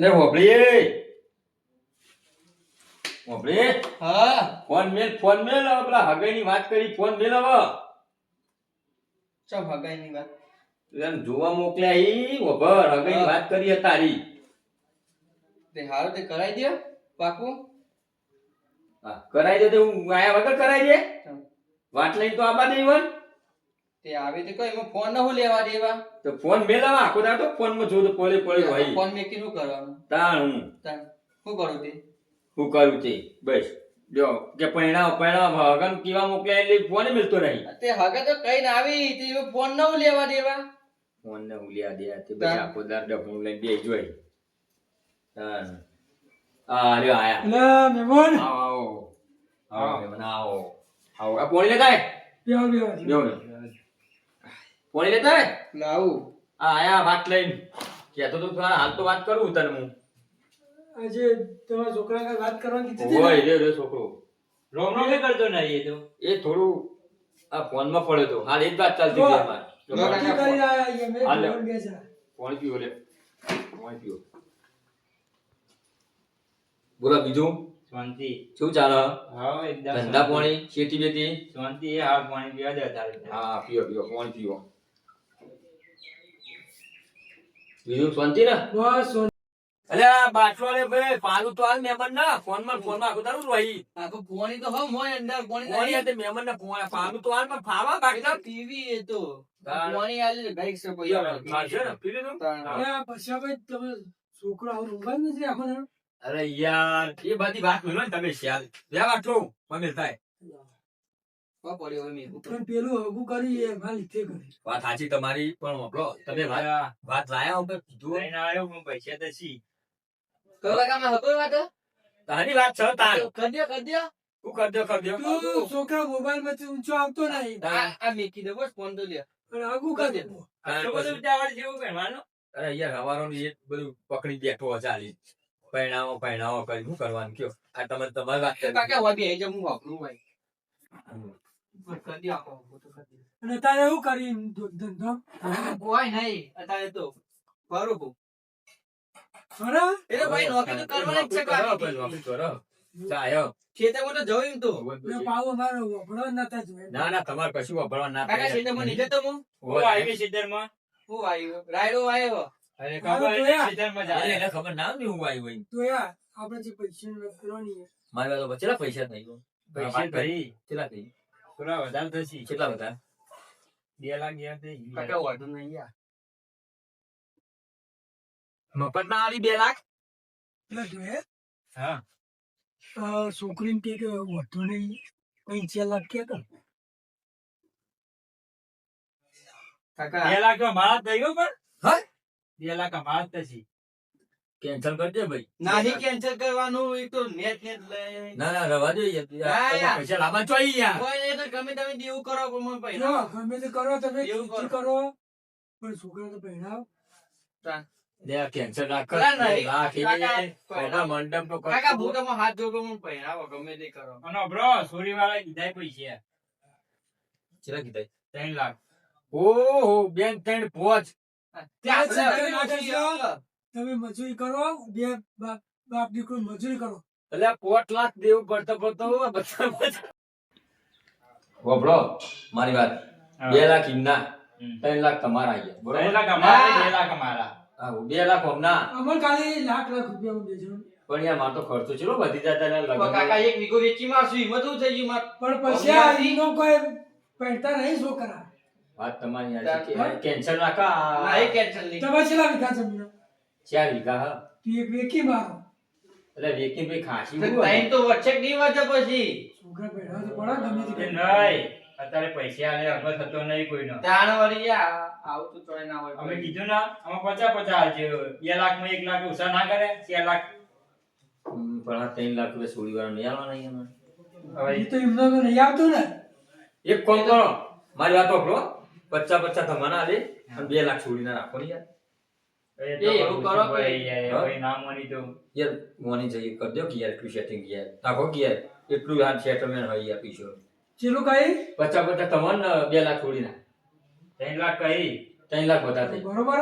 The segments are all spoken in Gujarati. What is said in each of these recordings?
અને હોભળી હોભળી હા. ફોન મેલ ફોન મેલ હવે પેલા હગાઈની વાત કરી ફોન મેલ હવે. ચમ હગાઈની વાત? એમ જોવા મોકલ્યા ઈ હોભળ હગાઈની. વાત કરી તારી. તે હારું તે કરાઈ દે પાકું. હા, કરાઈ દે તો હું આયા વગર કરાઈ દે. વાટ લઈને તો આબા દે ઈવન. તે આવી તો કોઈ એમાં ફોન ન હું લેવા દેવા? તો ફોન મેલાવા આખો દાડો ફોનમાં જોદ પોલે પોલે હોય. ફોન મે શું કરવાનું? તાણ હું. તાણ. શું કરું તે? હું કરું તે? બસ. જો કે પૈણા પૈણા હગન કીવા મોકલ્યા એટલે ફોન મિલતો નહીં. તે હગે તો કઈ ના આવી તે ફોન ન લેવા દેવા. ફોન ને ઉલિયા દે તે. બસ આખો દાડો ફોન લઈને બે જોઈ. તાણ. આ લ્યો આયા. લે મહેમાન આવો આવો. આવો આવો. આવો. આ પોણી લેતા આય. બેહો. બેહો બેહો. ને. લેતા હે? લાવું. આ આયા વાત લઈને. કહેતો તો ખરા, હાલ તો વાત કરું તને હું. આજે તમારા છોકરા સાથે વાત કરવાની કીધી હતી ઓય રે રે છોકરો. રોમ રોમ કરતો ના એ તો? એ થોડું આ ફોનમાં પડ્યો તો. હાલ એ જ વાત ચાલતી હતી અમારે. મેં હાલ લે. પાણી પીવો બોલો બીજું? શાંતિ. શું ચાલે? હા એકદમ ધંધા પાણી શેતી બેતી શાંતિ એ હાલ પાણી પીવા દે તારે હા પીઓ પીઓ પાણી પીવો બીજું શાંતિ ને? બસ સોન- બાટલો ભાઈ પાલું તો હાલ મહેમાન ના. ફોનમાં ફોનમાં આખું તારું રહી તો ફોની તો હમ હોય અંદર ફોની ફોન તે મહેમાન ના ફોન પાલું તો હાલ પણ ફાવા બાકી ટીવી એ તો. ફોની આલી ગઈ છે ખાશે ને? પી લીધું તાણ. અરે તમે છોકરો આવું ઊંઘવા નથી આખો અરે યાર એ બધી વાત મેળવો ને તમે શ્યાલ બે બાટલો મને થાય. મેં. પણ પેલું હગું કરી એ મારા લીધે કરી. વાત સાચી તમારી પણ વાપરો તમે વાત વાત લાયા ઉપર કીધું લઈને આવ્યો પણ પૈસા તો છી કયો કામ હતો વાત? તારી વાત છે તાર. કદ્યો કદ્યો તું કર દો તું છોકરા મોબાઈલમાં ઊંચો આવતો નહીં. આ મેકી દે બસ ફોન તો લે. પણ હગું કરી દે. બધું ઉતાવળ જેવું અરે યાર હવારો એ બધું પકડી બેઠો ચાલી. પૈણાવો પૈણાવો કરી શું કરવાનું? કયો? આ તમે તમારી વાત કરી. કાકા વાબી આઈ હું વાપરું ભાઈ અને તારે શું કરી ધંધો કોઈ નહીં. અત્યારે તો કરું હું ખરા એ ભાઈ નોકરી તો કરવાની જ છે કરો, કાકી. ભાઈ, નોકરી કરો. ચાયો. ખેતરમાં તો જવું તો. પાવો મારો વપડો નતા જોયા. ના ના તમારે કશું વાપરવા ના કાકા ખેતરમાં નીચે તો હું? હું આવી સીધરમાં હું આવ્યો? રાયડો આવ્યો? અરે ખબર તો નહીં, યાર. સીધરમાં અરે જાય એને ખબર ના ને હું આવ્યો તો યાર આપણે જે પૈસા ની વાત કરવાની છે. મારી વાત કેટલા પૈસા થઈ ગયો પૈસા ભરી કેટલા થઈ? થોડા વધારે થશે કેટલા બધા બે લાખ ગયા. કાકા વાંધો નહીં યાર મફત ના આવી બે લાખ? એટલે જોયે, હા. છોકરીને કે કે વધુ નહીં પૈસા ચાર લાખ કે કાકા. બે લાખ તો મારા થઈ ગયો પણ. હા? બે લાખ અમારા જ થશે. કેન્સલ કરજે ભાઈ. નાહી કેન્સલ કરવાનું એ તો નેટ નેટ લઈ ના ના રવા દે. પૈસા લાવવા છો અહીંયા કોઈ એ તો ગમે તમે દેવું કરો પણ પૈસા ગમે તે કરો તમે એવું કરો. પણ છોકરા તો પહેરાવ. કેન્સલ ના કર. પહેલા મંડપ તો કર. કાકા હું તમે હાથ જોગો મને પહેરાવો ગમે તે કરો. અને બ્રો સોરી વાળા કીધા પૈસા. કેટલા કીધા ત્રણ લાખ. ઓહો બેન ત્રણ પોચ. ત્યાં તમે મજૂરી કરો બે બાપ દીકરો મજૂરી કરો. એટલે પોટ લાખ દેવું પડતો પડતો બધા મારી વાત. બે લાખ ઇમના ત્રણ લાખ તમારા આયા ત્રણ બરોબર લાખ અમારા બે લાખ અમારા. હા, બે લાખ અમર ખાલી લાખ લાખ રૂપિયા બેસો પણ યાર મારો તો ખર્ચો ચેલો વધી જતા ને કાકા એક વીઘો વેચી મારશું હિંમત હું થઈ ગઈ માર પણ પછી આ ઈનો કોઈ પહેરતા નહીં છોકરા. વાત તમારી યાર છે હા? કેન્સલ ના નાખા એ કેન્સલ નહીં. તમે જમીન? ચાર વીઘા હા? તું એક વેકી મારો. એટલે વેકી ભાઈ ખાસી તો બહુ ટાઈમ તો વચ્ચે નહીં વધે પછી. છોકરા બેઠા તો પડા ગમે તે નહીં અત્યારે પૈસા આલે હવે થતો નહીં કોઈનો. તાણ વળી આ આવું તો તોય ના હોય અમે કીધું ના અમે પચાસ પચાસ છે બે લાખમાં એક લાખ ઓછા ના કરે ચાર લાખ. પણ આ ત્રણ લાખ રૂપિયા સોળી વાળા નહીં આવવાના અહીંયા હવે એ તો એમનો તો નહીં આવતું ને. એક કોણ કરો મારી વાત વાપરો પચાસ પચાસ તમારા આલે અને બે લાખ સોળીને રાખો ને યાર. એવું કરો કે- યાર, હા? ભાઈ તો યાર મોની જઈએ કરી દો કે યાર એટલું સેટિંગ યાર. નાખો કે યાર એટલું યાર સેટલમેન્ટ હોય યાર પીછો. ચેલું કઈ? પચાસ પચાસ તમને બે લાખ છોડી ના ત્રણ લાખ કહી ત્રણ લાખ બધા થઈ. બરોબર?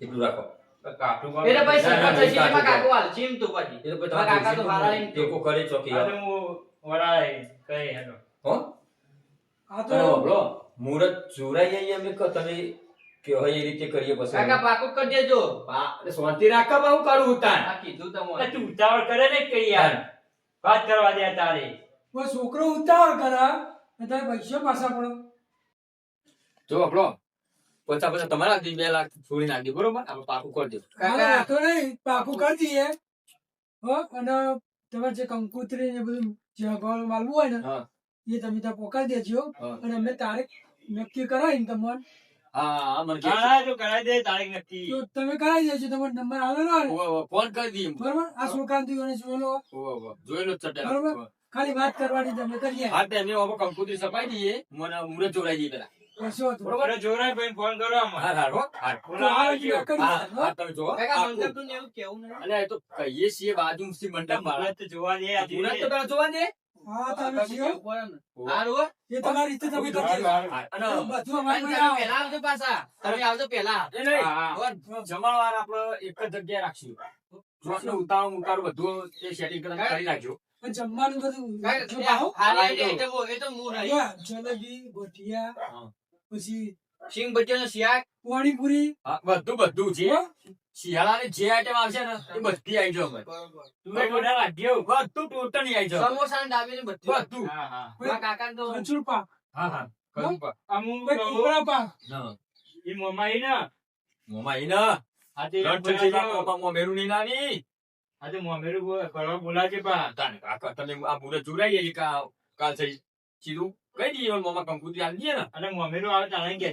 એટલું રાખો. એટલે પછી ના, ના, શીખવા એમાં કાકો હાલ છે તો પછી. એ પછી કાકા તો હારા એમ ટેકો કરે ચોકી આ તો હું કઈ હેડો. હો? આ તો તો બોલો મુહૂર્ત જોરાઈ જાય એમ કે હવે એ રીતે કરીએ બસ કાકા પાકું કરી દેજો. શાંતિ રાખવા હું કરું ઉતાર. કીધું એટલે તમને તું ઉતાવળ કરે ને કે યાર. વાત કરવા દે તારે. કોઈ છોકરો ઉતાવળ કરા અને તારે પૈસા પાછા પડો. જો આપણો પચાસ પચાસ તમારા બે લાખ છોડી નાખી બરોબર? આપણે પાકું કરી દો કાકા. તો નહીં પાકું કરી દઈએ. હો અને તમારે જે કંકુતરી ને બધું જે ગોળ માલવું હોય ને એ તમે ત્યાં પોકાડી દેજો. અને અમે તારીખ નક્કી કરાવીને તમને હા મને હા જો દે તારીખ નક્કી. તો તમે કરાવી દેજો તમારો નંબર આવેલો ને ઉવ્વ, ઉવ્વ, ફોન કરી દઈએ. બરોબર? આ સુકાંતિ અને જોયેલો ઉવ્વ, ઉવ્વ, જોયેલો બરોબર. ખાલી વાત કરવાની તમે કરીએ. હા તો કંકોત્રી સપાઈ દઈએ. મને મુહૂર્ત જોડાઈ દઈએ પેલા. બરોબર? જોરાય ભાઈ ફોન કરો આમાં. હા હા હો. હા તો તમે. કાકા એવું કેવું નહીં? અલ્યા, એ તો કહીએ છીએ બાજુ મંડપ મારા મુહૂર્ત જોવા દે આ તો જોવા દે? હા તમે જીઓ હારું એ તમારી રીતે તમે કરજો અને બધું અમારી પાસે પહેલા આવજો પાછા. તમે આવજો પહેલા. જમણવાર આપણે એક જ જગ્યાએ રાખશું. જોશને ઉતારો ઉતાવળ બધું એ સેટિંગ કરી નાખજો. પણ જમવાનું બધું જલેબી ગોઠિયા પછી સિંગ ભજીયાનું શિયાળ પાણીપુરી. બધું બધું. જે હો? જે આઈટમ આવશે ને એ બધી આવી જાવ તું એ બધા ટોટલી આવી જાવ સમોસા ને ડાબી બધું. બધું. હા હા. મારા તો ખજૂર પા હા. હા? કરું પા. આ મુંબઈ કોપરા પા એ મમાઈ ને મોમાં ના. આજે મોમેરું ની નાની. આજે મોમેરું બોલ- બોલાજે પા તાને કાકા તમે આ મુહૂર્ત જોડાઈએ કાલ થઈ સીધું કહી દઈએ મોમાં કંકુતરી આલી દઈએ ને અને મોમેરું આવે તાણે કે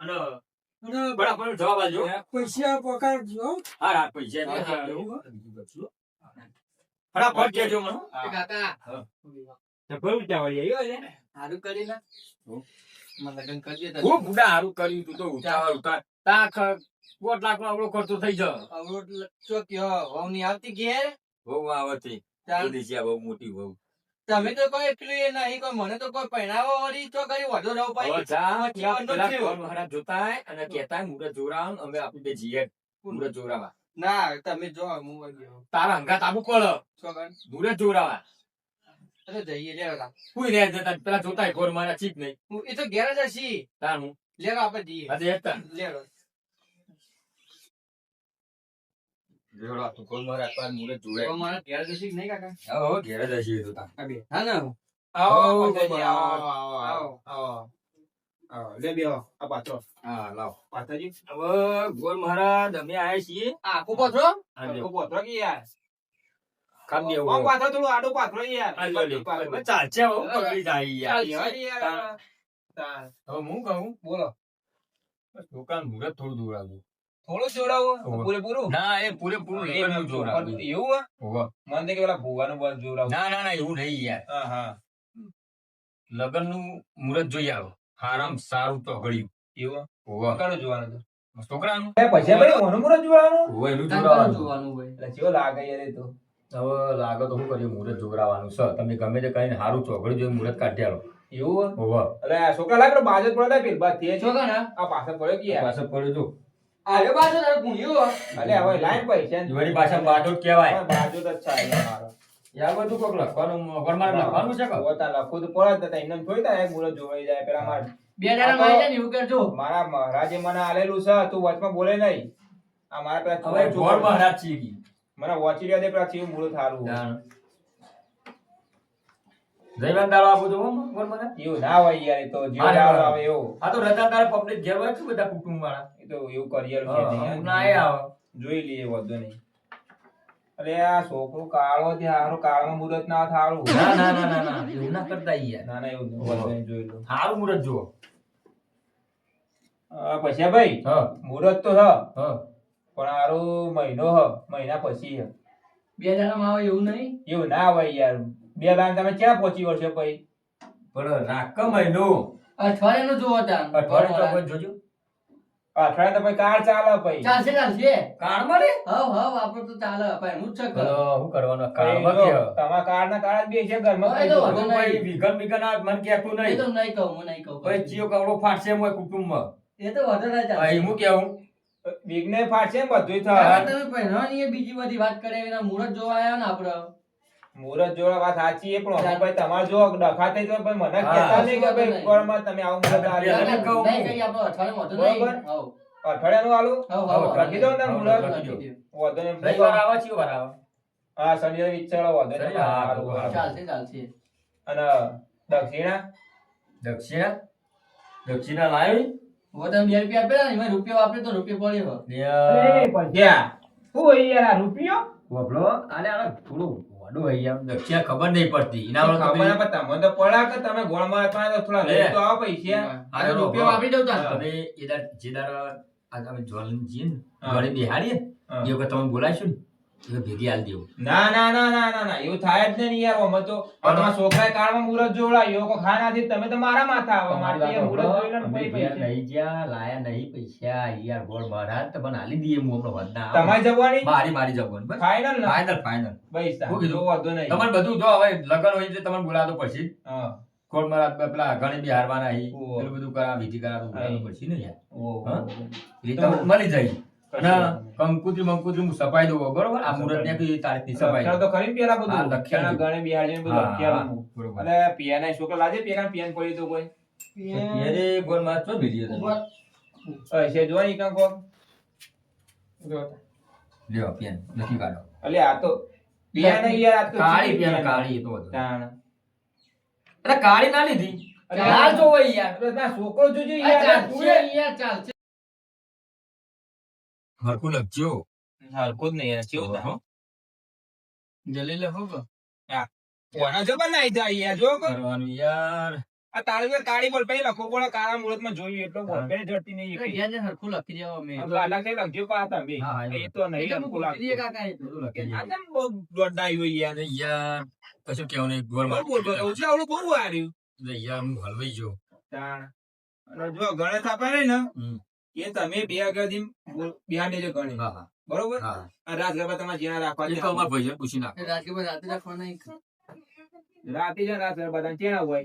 અને બરાબર જવાબ આલજો પૈસા પકડજો હા હા પૈસા. ફટાફટ મને લે. મને લગ્ન બુડા હારું કર્યું તું તો ઉતાવળ ઉતાર લાખ નો અવળો ખર્ચો થઈ જાય અવરોધ લખજો કે હો, આવતી ઘેર બહુ આવતી ચાલ. બહુ મોટી બહુ તમે તો કોઈ એટલું એ નહીં કોઈ મને તો કોઈ પહેરાવો વળી તો કઈ વધુ રહો પેલા મહારાજ જોતા અને કેતા મુરત જોરાવ અમે આપી દે જીએ. મુરત જોરાવા. ના તમે જો હું તારા હંગાત આબુ કોલ છોકરા મુરત જોરાવા. અરે જઈએ લે. કોઈ રે જતા પેલા જોતા હોય, મારા ચીક નહીં. હું એ તો ઘેર જ હશી. તારું લેવા આપણે જઈએ. લેવા. જોડા તું કોણ મારા પાર મુરત જોડે. તો મારા ઘેર જશી નહીં કાકા? હવે હવે ઘેર જ હશે એ તો હા ને? આવો, આવો આવો આવો, આવો. આવો. લે બે આ પાછો. હા લાવ. પાતાજી હવે ગોર મહારાજ અમે આયા છીએ. આખું પથરો? આખો પાથરો કે યાર? કામ દેવું. આમ પાછો થોડું આડો પાથરો યાર? આ ચાલશે પકડી જાય યાર. ચાલશે યાર. તાર. હવે હું કહું? બોલો. દુકાન મુરત થોડું દૂર આવ્યું થોડું જોડાવું પૂરેપૂરું? ના એ પૂરેપૂરું નહીં એનું જોરાવું. એવું ઓહો. મને કે પેલા ભૂવાનું બસ જોડાવું. ના ના ના એવું નહીં યાર. હા હા. લગ્નનું મુહૂર્ત જોઈ આવો. હારામ સારું તો ઘડ્યું. એવું? ઓહો. જોવાનું તો છોકરાનું? પછી ભાઈ મુરત જોવાનું? ઓહો, એનું તાન જોવાનું ભાઈ એટલે ચેવો લાગે યાર તો. હવે લાગે તો શું કરીએ મુહૂર્ત જોગરાવાનું છે. તમે ગમે તે કહીને સારું ચોઘડી જોઈ મુહૂર્ત કાઢી આલો. એવું એટલે છોકરા લાગે બાજુ પડે પેલ. તે છોકરા આ પાછળ પડ્યો કે પાછળ પડ્યો જો આવ્યો પાછો તારે ગુણ્યો અલે હવે લાઈન પૈસા જોડી પાછા બાટો જ કહેવાય. બાજુ તો જ છે મારો. યાર બધું કોક લખવાનું વરમારે લખવાનું છે કે પોતા લખું તો પડે તો થોડી થાય એક મુરત જોવાઈ જાય પેલા માર. બે દાડા મારી જાય ને એવું કરજો. મારા મહારાજે મને આલેલું છે તું વચમાં બોલે નહીં. આ મારા પેલા હવે ગોળ મહારાજ છે કી. મને વાંચી રહ્યા દે પેલા ચીવું મૂળ થારું જાણ. જયવાન દાડો આપું છું હો. એવું ના હોય યાર તો જીવ આવે એવો. આ તો રજા તારે પબ્લિક ઘેર હોય છે બધા કુટુંબ વાળા. તો એવું કરિયર છે નહીં ના આયા આવે. જોઈ લઈએ વધુ નહીં. અરે આ છોકરો કાળો છે હારું કાળમાં મુરત ના થારું ના ના ના ના ના એવું ના કરતા યાર. ના ના એવું વધુ નહીં જોઈ લો. હારું મુરત જુઓ. આ પછી ભાઈ? હ. મુરત તો હ. હ. પણ હારું મહિનો હ મહિના પછી હ. બે દાડા આવે એવું નહીં? એવું ના હોય યાર. બે દાડા તમે ક્યાં પહોંચી વળશો પછી પણ રાખ મહિનો. અઠવાડિયાનું જોવો ત્યાં અઠવાડિયે તો જોજો. અઠવાડિયે તો પછી કાર ચાલે પછી ચાલશે ચાલશે. કાળમાં રે? હવ હવ આપણું તો ચાલે. ભાઈ હું છે તો શું કરવાનું? પછી કાળમાં કે તમારા કાર ના કાર જ બે છે ઘરમાં તો. નહીં. ભાઈ વિઘન વિઘન આ મન કહેતું એ તો નહીં નહીં કહું હું નહીં કહું. ભાઈ જીઓ કવડો ફાટશે મોય કુટુંબમાં. એ તો વધારે ના ભાઈ હું કેવું? વિઘ્ન ફાટશે બધું બધુંય થાય. તમે પહેરવાની બીજી બધી વાત કરે એના મૂળ જોવા આવ્યા ને આપડે મુહૂર્ત જોડે વાત સાચી એ પણ ભાઈ તમારે જો ડખા થઈ તો ભાઈ મને કહેતા નહીં કે ભાઈ. ગોળમાં તમે આવું મુહૂર્ત. ને બરોબર. અઠવાડિયાનું આલું? લખી દો ને મુહૂર્ત. વધુ નહીં. રવિવાર આવે છે વાર આવે? હા શનિવારે વિચારો વધુ ને હા, ચાલશે ચાલશે. અને દક્ષિણા? દક્ષિણા? દક્ષિણા લાવી? તમે બે રૂપિયા આપેલા ને એમાં રૂપિયા વાપરે તો રૂપિયા પડ્યો. અરે પંડ્યા શું હોય યાર આ રૂપિયો? વપલો આને આ થોડું. વાડું હોય યાર દક્ષિણા ખબર નહીં પડતી. એના તો ખબર ના પડતા. મને તો પડ્યા કે તમે ગોળમાં હતા તો થોડા લે. લઈ તો આવો પૈસા. આ તો રૂપિયા વાપરી દઉં તા તમે એ દાડ જે દાડ આ તમે જોલન જીન બેહાડીએ હા. એ વખત તમે બોલાવીશું ને. ભેગી આલ દેવું ના ના ના ના ના ના એવું થાય જ નહીં યાર અમે તો તમારા છોકરાએ કાળમાં મુહૂર્ત જોડાયો કોઈ ખા તમે તો મારા માથા આવો મારે તો એ મુહૂર્ત ને અમે પછી ઘેર પૈસા. નહીં જ્યાં લાયા નહીં પૈસા યાર ગોળ મારા તો મને આલી દઈએ હું આપણો વધના તમારે જવાની મારી મારી જવાનું બસ ફાઇનલ ફાઇનલ ફાઇનલ પૈસા શું કીધું? વાંધો નહીં તમારે બધું જો હવે લગન હોય એટલે તમને હા. કોર્ટમાં પેલા ઘણી બી હારવાના હી. બધું કરા વિધિ. પડશે ને યાર ઓહો. એ તો- મળી જાય. કંકુતરી મંકુતરી હું સપાઈ દઉં બરોબર? આ મુહૂર્ત ને કઈ તારીખની સપાઈ તો ખરી પેલા બધું. લખ્યા લખ્યા ગણે બિહાર જઈને બધું લખ્યા હા, બરોબર. અને પિયાના છોકરા લાજે પેલા પિયાન પડી તો કોઈ? અરે ગોળમાં ચો ભેગી હતી. ઉપર હશે જો કોક. લ્યો પેન લખી કાઢો. અલે આ તો પિયા યાર આ તો કાળી કાળી તો. તાણ. અરે કાળી ના લીધી. અરે લાલ જોવો યાર. ના છોકરો જોજો યાર. યાર ચાલશે. હરકું લખજો હરખું જ નહીં યાર કેવું હો. જલ્દી લખો કે કોના જબર નાઈ જાય યાર જો કો. કરવાનું યાર આ તારી કાળી બોલ પછી લખો પણ કાળા મુહૂર્તમાં જોયું એટલો બોલ પેલી જડતી નહીં. ઘેર જઈને હરખું લખી દેવા અમે આ તો અલગથી લખજો પાછા તમે. હા, હા, એ તો નહીં મૂકી દઈએ લાગતું. કાકા એ તો. લખી આ દઈએ. કેમ બહુ દોડાઈ હોય યાર? યાર કશું કેવું નહીં ગોળમાં બહુ બોલ- ઓછું આવડું બહુ. અરે યાર હું હલવાઈ ગયો તાણ. અને જો ગણેશ આપે ને ને. એ તમે બે અગાધી બિહાર. હા હા. બરોબર? હા રાત ગરબા તમારે જ્યાં રાખવા ત્યાં પૂછી નાખો. રાત્રે રાતે રાખવાના એક. રાતે જ રાત ગરબા તમે ત્યાં હોય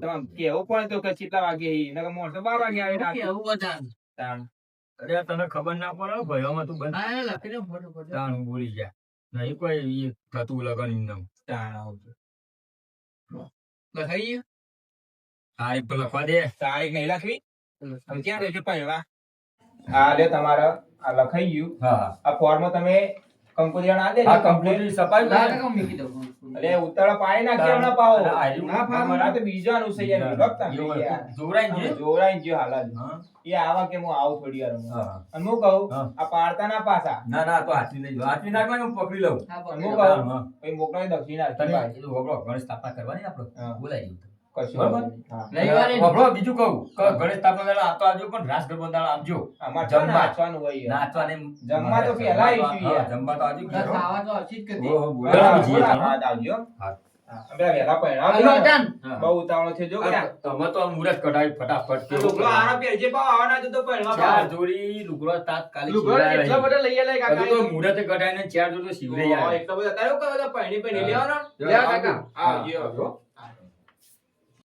તમામ કેવું પડે તો કે કેટલા વાગે? નકર મોણસો બાર વાગે આવે રાતે. કેવું બધા. તાણ. અરે તને ખબર ના પડે ભાઈ ભાઈઓમાં તું બંધ. તાણ બોલી ગયા. નહીં કોઈ એ થતું લગન ઇન્દમ તાણ આવજો. લખાઈ તારીખ તો લખવા દે. તારીખ નહીં લખવી? તમે ક્યાં રહેશે પહેરવા? હા લે તમારે આ લખાઈ ગયું. હા આ ફોર્મ તમે કંકોત્રી ના દે આ કમ્પ્લીટ સપાઈ ના. કાકા મૂકી દઉં એટલે ઉતાળા પાણી ના પાવો અને આ રહ્યું. ના પાવો ના તો બીજાનું છે યાર વિભક્ત જોરાઈ તમે જોરાઈ ગયો હાલ જ. હા. એ આવા કે હું આવું થોડી વાર હા. અને હું કહું આ પાડતા ના પાછા. ના ના તો હાથી લઈ હાથી નાખવાની હું પકડી લઉં. હા કહું. હા, મોકલાય દક્ષિણા તને ભાઈ. એ તો ગણેશ સ્થાપના કરવાની આપણે? હા. બોલાવી બીજું કહું ગણેશ દાડે તો આવજો પણ રાસ ગરબા દાડે આવજો જમવા. નાચવાનું હોય યાર. જમવા તો પહેલા આવીશું જમવા તો આવજો ખાવા તો હશે જ કદી. ઓહો, બોલા, બોલાવી જઈએ બોલા, ચાલો. હા, આવજો. હા. હા, અમે વહેલા પહેલા હાલો, આવ્યા. ડન. હા. બહુ ઉતાવળ છે જો આ બધા. તમે તો આમ મુરત કઢાવી ફટાફટ આ લુગડો આનો પહેરજે પાવ આવવાના તો તો પહેરવા ચાર પાવ. જોડી લુગડો